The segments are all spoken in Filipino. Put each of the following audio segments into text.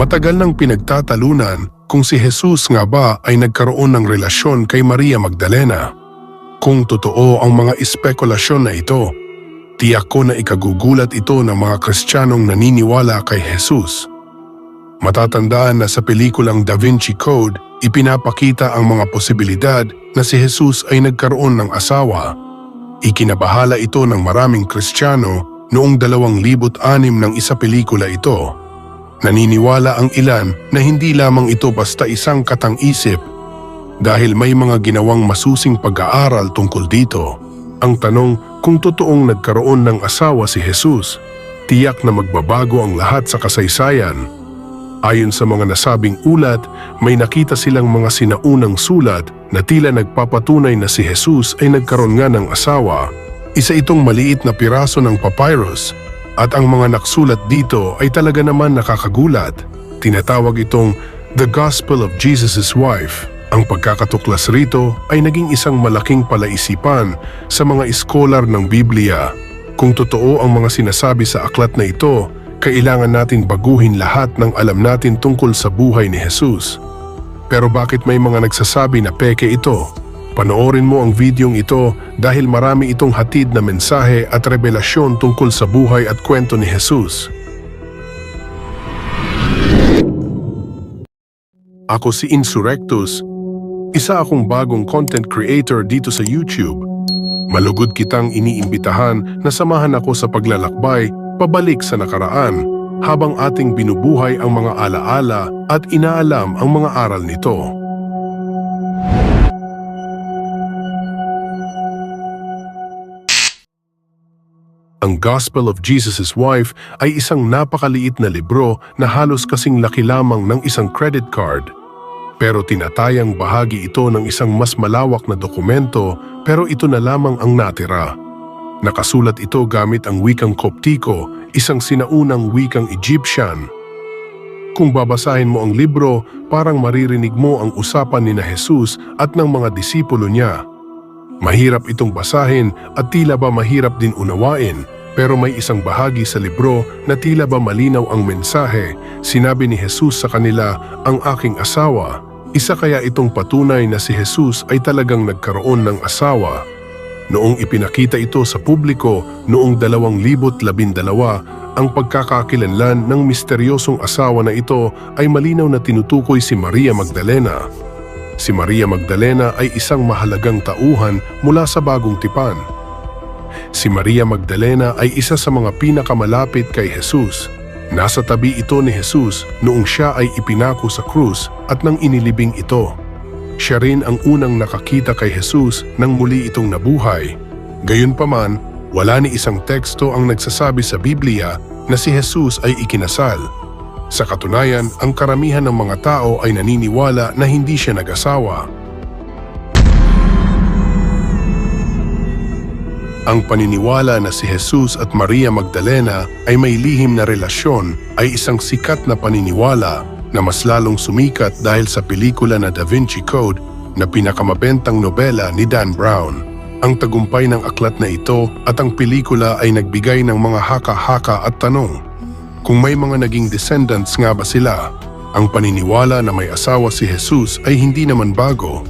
Matagal nang pinagtatalunan kung si Jesus nga ba ay nagkaroon ng relasyon kay Maria Magdalena. Kung totoo ang mga espekulasyon na ito, tiyak ko na ikagugulat ito ng mga Kristiyanong naniniwala kay Jesus. Matatandaan na sa pelikulang Da Vinci Code, ipinapakita ang mga posibilidad na si Jesus ay nagkaroon ng asawa. Ikinabahala ito ng maraming Kristiyano noong 2006 ng isa pelikula ito. Naniniwala ang ilan na hindi lamang ito basta isang katang-isip dahil may mga ginawang masusing pag-aaral tungkol dito. Ang tanong kung totoong nagkaroon ng asawa si Jesus, tiyak na magbabago ang lahat sa kasaysayan. Ayon sa mga nasabing ulat, may nakita silang mga sinaunang sulat na tila nagpapatunay na si Jesus ay nagkaroon nga ng asawa. Isa itong maliit na piraso ng papyrus at ang mga naksulat dito ay talaga naman nakakagulat. Tinatawag itong The Gospel of Jesus' Wife. Ang pagkakatuklas rito ay naging isang malaking palaisipan sa mga iskolar ng Biblia. Kung totoo ang mga sinasabi sa aklat na ito, kailangan natin baguhin lahat ng alam natin tungkol sa buhay ni Jesus. Pero bakit may mga nagsasabi na peke ito? Panoorin mo ang videong ito dahil marami itong hatid na mensahe at revelasyon tungkol sa buhay at kwento ni Jesus. Ako si Insurrectus. Isa akong bagong content creator dito sa YouTube. Malugod kitang iniimbitahan na samahan ako sa paglalakbay pabalik sa nakaraan habang ating binubuhay ang mga alaala at inaalam ang mga aral nito. Ang Gospel of Jesus' Wife ay isang napakaliit na libro na halos kasing laki lamang ng isang credit card. Pero tinatayang bahagi ito ng isang mas malawak na dokumento pero ito na lamang ang natira. Nakasulat ito gamit ang wikang Koptiko, isang sinaunang wikang Egyptian. Kung babasahin mo ang libro, parang maririnig mo ang usapan ni na Jesus at ng mga disipulo niya. Mahirap itong basahin at tila ba mahirap din unawain, pero may isang bahagi sa libro na tila ba malinaw ang mensahe. Sinabi ni Jesus sa kanila, ang aking asawa. Isa kaya itong patunay na si Jesus ay talagang nagkaroon ng asawa. Noong ipinakita ito sa publiko noong 2012, ang pagkakakilanlan ng misteryosong asawa na ito ay malinaw na tinutukoy si Maria Magdalena. Si Maria Magdalena ay isang mahalagang tauhan mula sa bagong tipan. Si Maria Magdalena ay isa sa mga pinakamalapit kay Jesus. Nasa tabi ito ni Jesus noong siya ay ipinako sa krus at nang inilibing ito. Siya rin ang unang nakakita kay Jesus nang muli itong nabuhay. Gayunpaman, wala ni isang teksto ang nagsasabi sa Biblia na si Jesus ay ikinasal. Sa katunayan, ang karamihan ng mga tao ay naniniwala na hindi siya nag-asawa. Ang paniniwala na si Jesus at Maria Magdalena ay may lihim na relasyon ay isang sikat na paniniwala na mas lalong sumikat dahil sa pelikula na Da Vinci Code na pinakamabentang nobela ni Dan Brown. Ang tagumpay ng aklat na ito at ang pelikula ay nagbigay ng mga haka-haka at tanong. Kung may mga naging descendants nga ba sila, ang paniniwala na may asawa si Jesus ay hindi naman bago.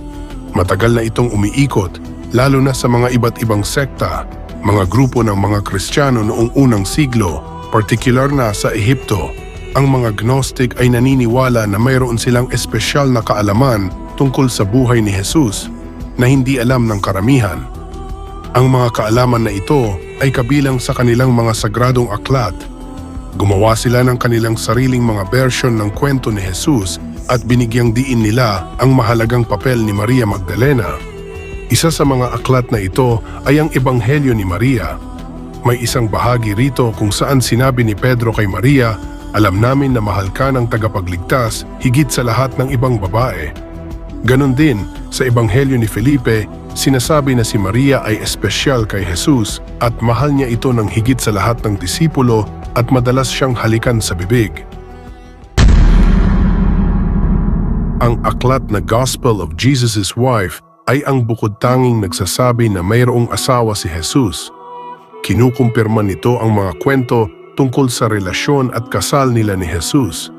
Matagal na itong umiikot, lalo na sa mga iba't ibang sekta, mga grupo ng mga Kristiyano noong unang siglo, partikular na sa Ehipto. Ang mga Gnostic ay naniniwala na mayroon silang espesyal na kaalaman tungkol sa buhay ni Jesus na hindi alam ng karamihan. Ang mga kaalaman na ito ay kabilang sa kanilang mga sagradong aklat Gumawa sila ng kanilang sariling mga version ng kwento ni Jesus at binigyang diin nila ang mahalagang papel ni Maria Magdalena. Isa sa mga aklat na ito ay ang Ebanghelyo ni Maria. May isang bahagi rito kung saan sinabi ni Pedro kay Maria, Alam namin na mahal ka ng tagapagligtas higit sa lahat ng ibang babae. Ganon din, sa Ebanghelyo ni Felipe, sinasabi na si Maria ay espesyal kay Jesus at mahal niya ito ng higit sa lahat ng disipulo at madalas siyang halikan sa bibig. Ang aklat na Gospel of Jesus' Wife ay ang bukod tanging nagsasabi na mayroong asawa si Jesus. Kinukumpirma nito ang mga kwento tungkol sa relasyon at kasal nila ni Jesus.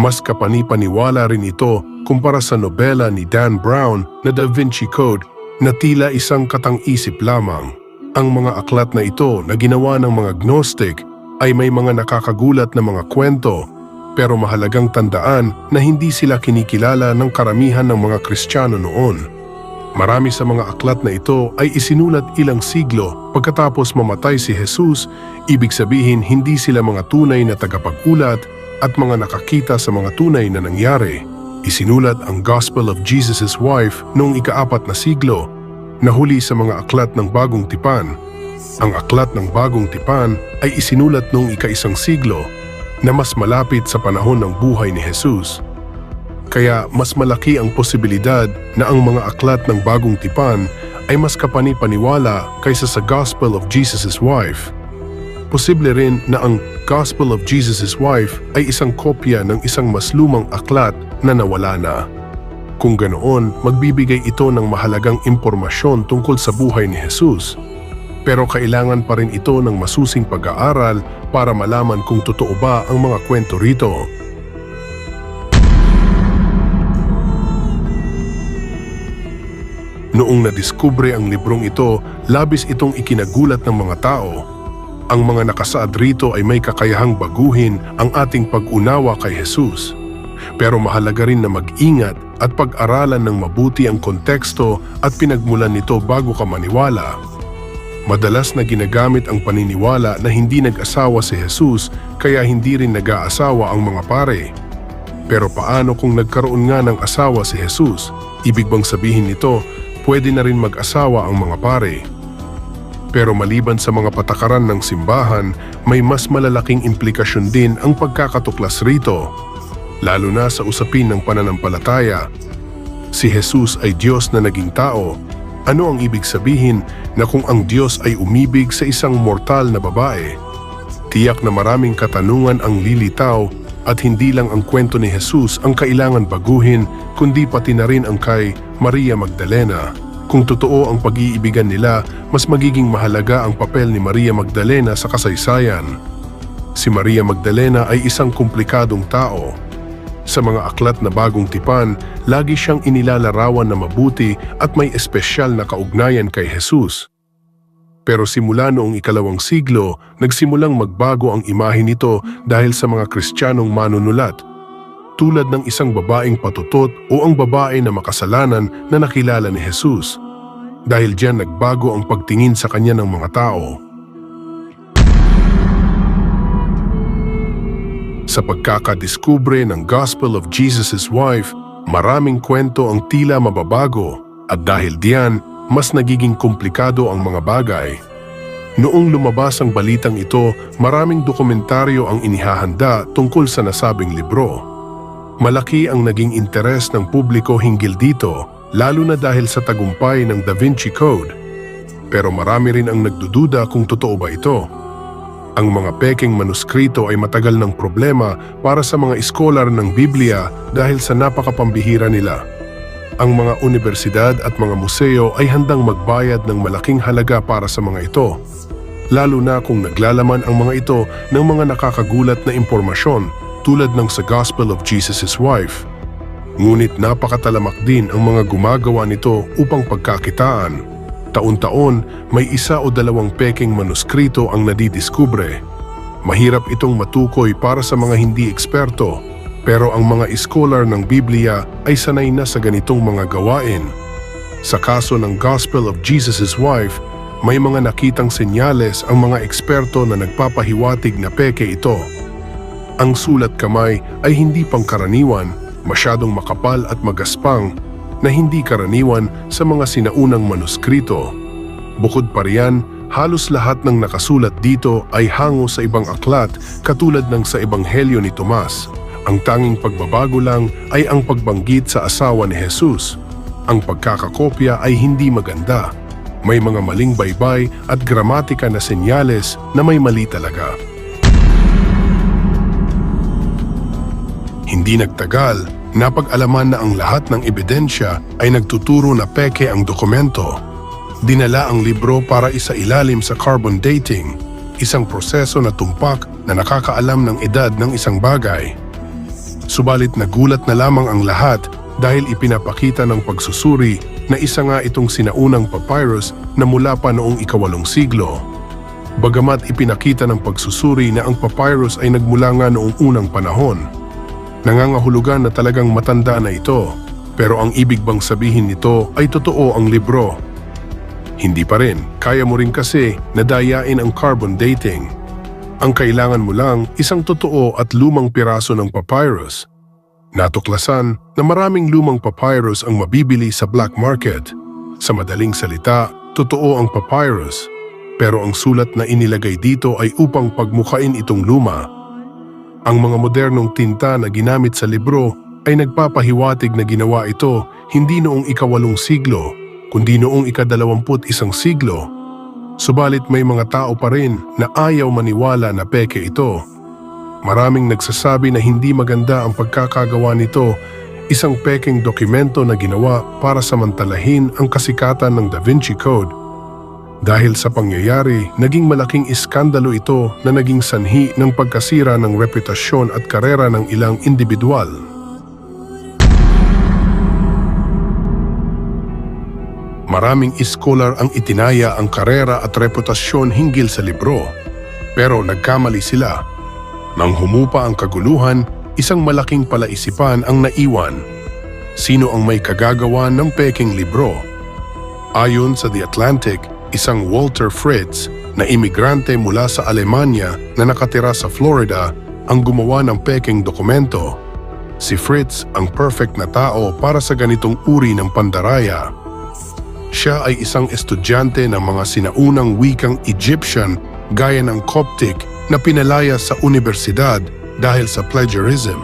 Mas kapanipaniwala rin ito kumpara sa nobela ni Dan Brown na Da Vinci Code na tila isang katang-isip lamang. Ang mga aklat na ito na ginawa ng mga Gnostic ay may mga nakakagulat na mga kwento pero mahalagang tandaan na hindi sila kinikilala ng karamihan ng mga Kristiyano noon. Marami sa mga aklat na ito ay isinulat ilang siglo pagkatapos mamatay si Jesus, ibig sabihin hindi sila mga tunay na tagapag-ulat at mga nakakita sa mga tunay na nangyari. Isinulat ang Gospel of Jesus' Wife noong ikaapat na siglo, nahuli sa mga aklat ng Bagong Tipan. Ang aklat ng Bagong Tipan ay isinulat noong ika-isang siglo na mas malapit sa panahon ng buhay ni Jesus. Kaya mas malaki ang posibilidad na ang mga aklat ng Bagong Tipan ay mas kapani-paniwala kaysa sa Gospel of Jesus' Wife. Posible rin na ang Gospel of Jesus' Wife ay isang kopya ng isang mas lumang aklat na nawala na. Kung ganoon, magbibigay ito ng mahalagang impormasyon tungkol sa buhay ni Jesus. Pero kailangan pa rin ito ng masusing pag-aaral para malaman kung totoo ba ang mga kwento rito. Noong nadiskubre ang librong ito, labis itong ikinagulat ng mga tao. Ang mga nakasaad rito ay may kakayahang baguhin ang ating pag-unawa kay Jesus. Pero mahalaga rin na mag-ingat at pag-aralan ng mabuti ang konteksto at pinagmulan nito bago ka maniwala. Madalas na ginagamit ang paniniwala na hindi nag-asawa si Jesus kaya hindi rin nag-aasawa ang mga pare. Pero paano kung nagkaroon nga ng asawa si Jesus? Ibig bang sabihin nito, pwede na rin mag-asawa ang mga pare? Pero maliban sa mga patakaran ng simbahan, may mas malalaking implikasyon din ang pagkakatuklas rito. Lalo na sa usapin ng pananampalataya. Si Jesus ay Diyos na naging tao. Ano ang ibig sabihin na kung ang Diyos ay umibig sa isang mortal na babae? Tiyak na maraming katanungan ang lilitaw at hindi lang ang kwento ni Jesus ang kailangan baguhin kundi pati na rin ang kay Maria Magdalena. Kung totoo ang pag-iibigan nila, mas magiging mahalaga ang papel ni Maria Magdalena sa kasaysayan. Si Maria Magdalena ay isang komplikadong tao. Sa mga aklat na bagong tipan, lagi siyang inilalarawan na mabuti at may espesyal na kaugnayan kay Jesus. Pero simula noong ikalawang siglo, nagsimulang magbago ang imahe nito dahil sa mga Kristiyanong manunulat. Tulad ng isang babaeng patutot o ang babae na makasalanan na nakilala ni Jesus. Dahil diyan nagbago ang pagtingin sa kanya ng mga tao. Sa pagkakadiskubre ng Gospel of Jesus' Wife, maraming kwento ang tila mababago at dahil diyan, mas nagiging komplikado ang mga bagay. Noong lumabas ang balitang ito, maraming dokumentaryo ang inihahanda tungkol sa nasabing libro. Malaki ang naging interes ng publiko hinggil dito, lalo na dahil sa tagumpay ng Da Vinci Code. Pero marami rin ang nagdududa kung totoo ba ito. Ang mga peking manuskrito ay matagal ng problema para sa mga iskolar ng Biblia dahil sa napakapambihira nila. Ang mga universidad at mga museo ay handang magbayad ng malaking halaga para sa mga ito. Lalo na kung naglalaman ang mga ito ng mga nakakagulat na impormasyon tulad ng sa Gospel of Jesus' Wife. Ngunit napakatalamak din ang mga gumagawa nito upang pagkakitaan. Taon-taon, may isa o dalawang peking manuskrito ang nadidiskubre. Mahirap itong matukoy para sa mga hindi eksperto, pero ang mga iskolar ng Biblia ay sanay na sa ganitong mga gawain. Sa kaso ng Gospel of Jesus' Wife, may mga nakitang senyales ang mga eksperto na nagpapahiwatig na peke ito. Ang sulat kamay ay hindi pangkaraniwan, masyadong makapal at magaspang na hindi karaniwan sa mga sinaunang manuskrito. Bukod pa riyan, halos lahat ng nakasulat dito ay hango sa ibang aklat katulad ng sa Ebanghelyo ni Tomas. Ang tanging pagbabago lang ay ang pagbanggit sa asawa ni Jesus. Ang pagkakakopya ay hindi maganda. May mga maling baybay at gramatika na senyales na may mali talaga. Hindi nagtagal, napag-alaman na ang lahat ng ebidensya ay nagtuturo na peke ang dokumento. Dinala ang libro para isailalim sa carbon dating, isang proseso na tumpak na nakakaalam ng edad ng isang bagay. Subalit nagulat na lamang ang lahat dahil ipinapakita ng pagsusuri na isa nga itong sinaunang papyrus na mula pa noong ikawalong siglo. Bagamat ipinakita ng pagsusuri na ang papyrus ay nagmula nga noong unang panahon. Nangangahulugan na talagang matanda na ito, pero ang ibig bang sabihin nito ay totoo ang libro? Hindi pa rin, kaya mo rin kasi nadayain ang carbon dating. Ang kailangan mo lang isang totoo at lumang piraso ng papyrus. Natuklasan na maraming lumang papyrus ang mabibili sa black market. Sa madaling salita, totoo ang papyrus. Pero ang sulat na inilagay dito ay upang pagmukain itong luma. Ang mga modernong tinta na ginamit sa libro ay nagpapahiwatig na ginawa ito hindi noong ikawalong siglo, kundi noong ikadalawamput isang siglo Subalit may mga tao pa rin na ayaw maniwala na peke ito. Maraming nagsasabi na hindi maganda ang pagkakagawa nito, isang peking dokumento na ginawa para samantalahin ang kasikatan ng Da Vinci Code. Dahil sa pangyayari, naging malaking iskandalo ito na naging sanhi ng pagkasira ng reputasyon at karera ng ilang individual. Maraming iskolar ang itinaya ang karera at reputasyon hinggil sa libro. Pero nagkamali sila. Nang humupa ang kaguluhan, isang malaking palaisipan ang naiwan. Sino ang may kagagawa ng peking libro? Ayon sa The Atlantic, isang Walter Fritz na imigrante mula sa Alemanya na nakatira sa Florida ang gumawa ng peking dokumento. Si Fritz ang perfect na tao para sa ganitong uri ng pandaraya. Siya ay isang estudyante ng mga sinaunang wikang Egyptian gaya ng Coptic na pinalaya sa universidad dahil sa plagiarism.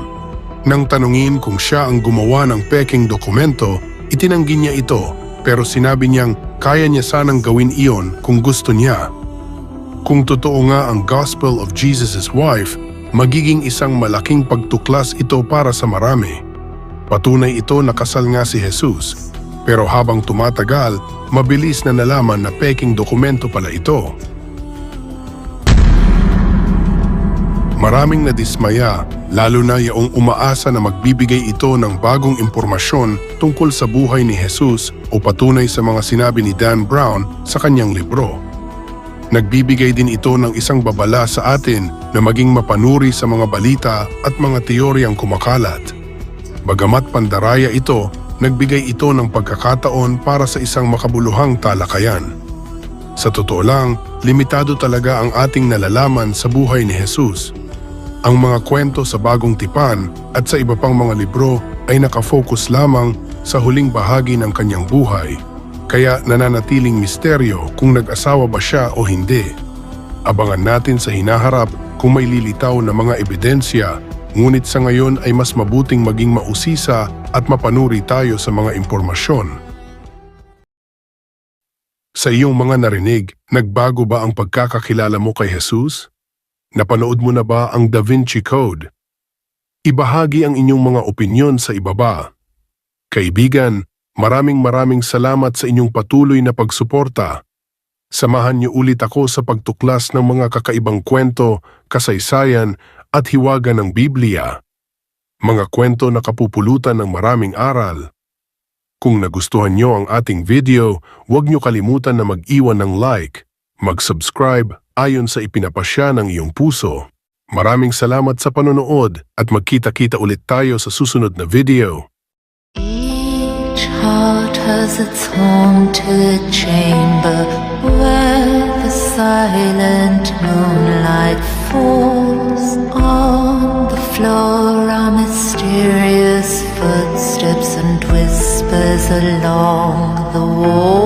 Nang tanungin kung siya ang gumawa ng peking dokumento, itinanggi niya ito pero sinabi niyang kaya niya sanang gawin iyon kung gusto niya. Kung totoo nga ang Gospel of Jesus' Wife, magiging isang malaking pagtuklas ito para sa marami. Patunay ito na kasal nga si Jesus pero habang tumatagal, mabilis na nalaman na peking dokumento pala ito. Maraming nadismaya, lalo na yaong umaasa na magbibigay ito ng bagong impormasyon tungkol sa buhay ni Jesus o patunay sa mga sinabi ni Dan Brown sa kanyang libro. Nagbibigay din ito ng isang babala sa atin na maging mapanuri sa mga balita at mga teoryang kumakalat. Bagamat pandaraya ito, nagbigay ito ng pagkakataon para sa isang makabuluhang talakayan. Sa totoo lang, limitado talaga ang ating nalalaman sa buhay ni Jesus. Ang mga kwento sa bagong tipan at sa iba pang mga libro ay nakafocus lamang sa huling bahagi ng kanyang buhay, kaya nananatiling misteryo kung nag-asawa ba siya o hindi. Abangan natin sa hinaharap kung may lilitaw na mga ebidensya, ngunit sa ngayon ay mas mabuting maging mausisa at mapanuri tayo sa mga impormasyon. Sa iyong mga narinig, nagbago ba ang pagkakakilala mo kay Jesus? Napanood mo na ba ang Da Vinci Code? Ibahagi ang inyong mga opinyon sa ibaba. Kaibigan, maraming maraming salamat sa inyong patuloy na pagsuporta. Samahan niyo ulit ako sa pagtuklas ng mga kakaibang kwento, kasaysayan at hiwaga ng Biblia. Mga kwento na kapupulutan ng maraming aral. Kung nagustuhan niyo ang ating video, huwag niyo kalimutan na mag-iwan ng like, mag-subscribe ayon sa ipinapasya ng iyong puso. Maraming salamat sa panonood at magkita-kita ulit tayo sa susunod na video. Each heart has its haunted chamber where the silent moonlight falls. On the floor are mysterious footsteps and whispers along the walls.